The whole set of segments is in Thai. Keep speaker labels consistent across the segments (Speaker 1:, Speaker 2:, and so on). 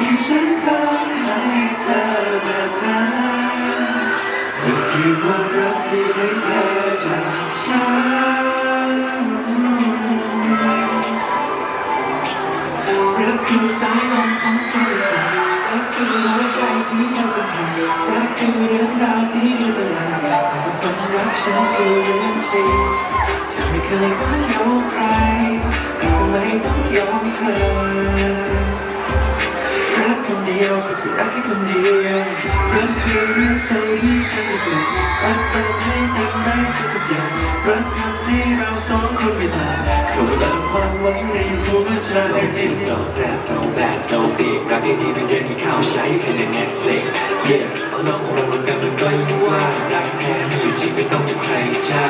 Speaker 1: ที่ฉันทำให้เธอแบบนั้นมันคือความรักที่ให้เธอจากฉันรักคือสายลมของความรู้สึกรักคือหัวใจที่มันสัมผัสรักคือเรื่องราวที่ดูเป็นลางแต่เป็นฝันรักฉันคือเรื่องจริงฉันไม่เคยต้องยอมใครแต่ทำไมต้องยอมเธอ คนเดียวก็คือรักแค่คนเดียวรักคือเรื่องเศร้าที่ฉันรู้สึกรักเติมให้เต็มได้ทุกๆอย่างรักทำให้เราสองคนไม่ตางเขาเติมความหวังในหัวใจ
Speaker 2: So big, so sad, so bad, so big รักดีไม่ได้มีข่าวใช้แค่ใน Netflix Yeah เอาโลกของเรารวมกันมันก็ยิ่งว่างรักแท้มีอยู่จริงไม่ต้องมีใครจ้า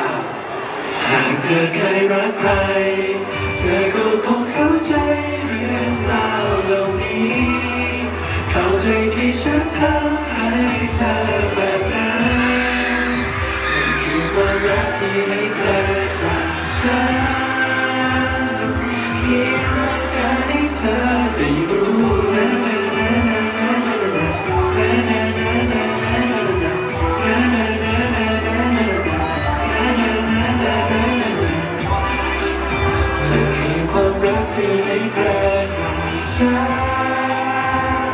Speaker 1: หากเธอเคยรักใคร เธอก็คงเข้าใจเรื่องราว ที่ให้เธอจากฉัน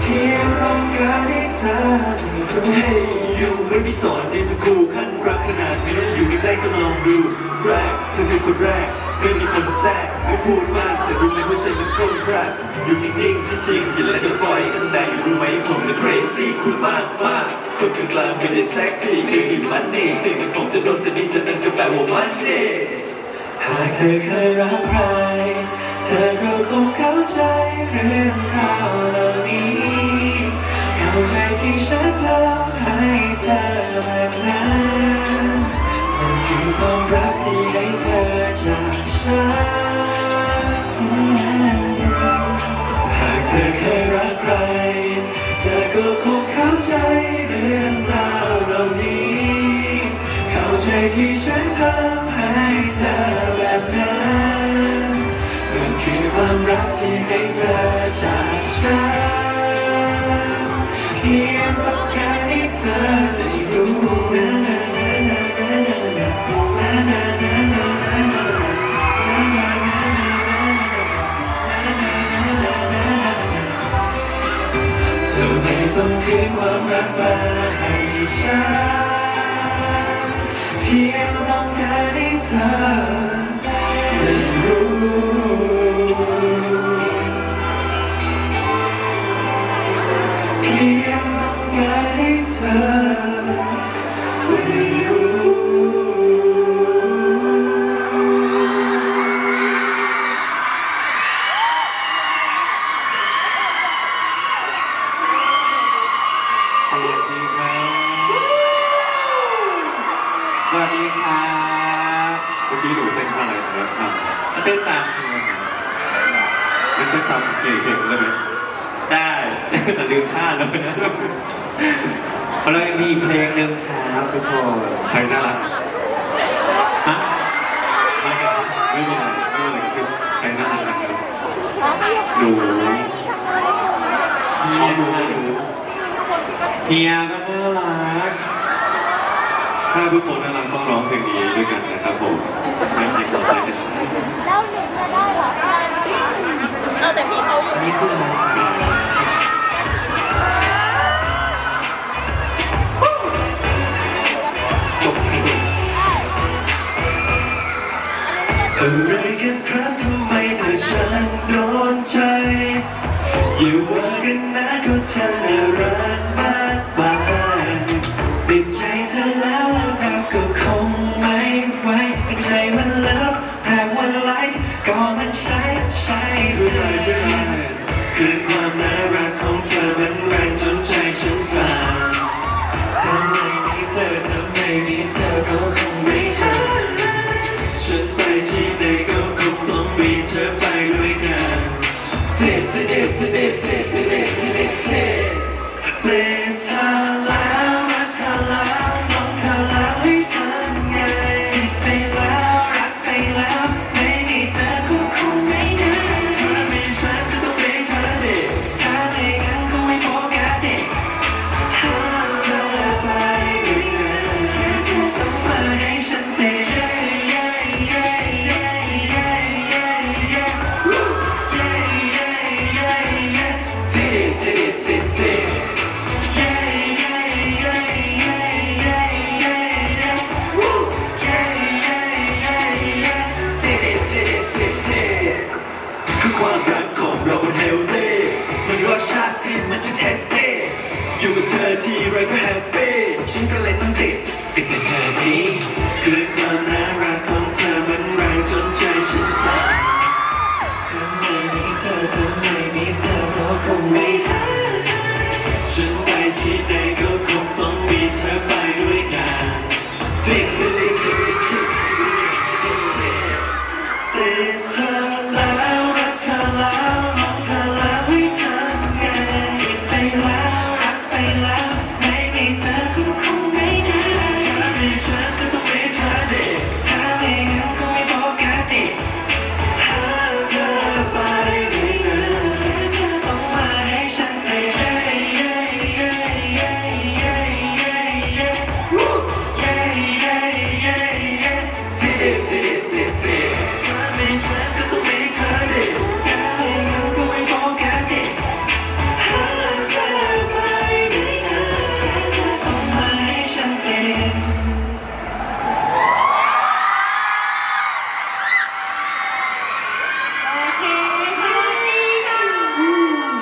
Speaker 1: เพียงต้องการให้เธอได้รู้เฮ้
Speaker 3: อยู่ไม่มีสอนในสกูลขั้นรักขนาดนี้อยู่ใกล้ๆก็ลองดูแรกเธอคือคนแรกไม่มีคนแทรกไม่พูดมากแต่รู้เลยว่าใจมันคงแทรกอยู่นิ่งๆที่จริงอย่าเล่นกับไฟข้างในรู้ไหมผมน่ะ crazy คุณมากมากคนกลางๆไม่ได้เซ็กซี่ไม่มีมันนี่สิ่งที่ผมจะโดนจะดีจะนั่นก็แปลว่ามันนี่
Speaker 1: หากเธอเคยรักใคร เธอก็คงเข้าใจเรื่องราวเหล่านี้ เข้าใจที่ฉันทำให้เธอแบบนั้นมันคือความรักที่ให้เธอจากฉัน หากเธอเคยรักใคร เธอก็คงเข้าใจเรื่องราวเหล่านี้ เข้าใจที่ฉันทำ ให้เธอจากฉันเพียงต้องการให้เธอได้รู้นะธอไม่ต้องคืนความรักมาให้ฉันเพียงต้องการให้เธอ เต้
Speaker 3: นตา
Speaker 2: มเพลง
Speaker 3: เต้นเต้นตามเพลงเลงได้ไหม
Speaker 2: ได้แต่ลืมท่าเลยนะเพราะเรามีเพลงหนึ่งครับทุกคน
Speaker 3: ใครน่ารัก
Speaker 2: ฮะ
Speaker 3: ไม่ไม่มีอะไรไม่มีอะไรคือใครน่ารักนะครับหนู
Speaker 2: เฮียหนูเฮียก็น่ารัก
Speaker 3: ถ้าทุกคน ต้องร้องเพลงนี้ด้วยกันนะครับผมไม่มีกำลังใจกัน
Speaker 4: แล้วหนึ่งจะได้เหรอเอาแต่พี่เขาอยู่
Speaker 2: นนี้คืออะไร
Speaker 1: กันครับทำไมเธอฉันโดนใจ อยู่ว่ากันนะก็ทำให้รั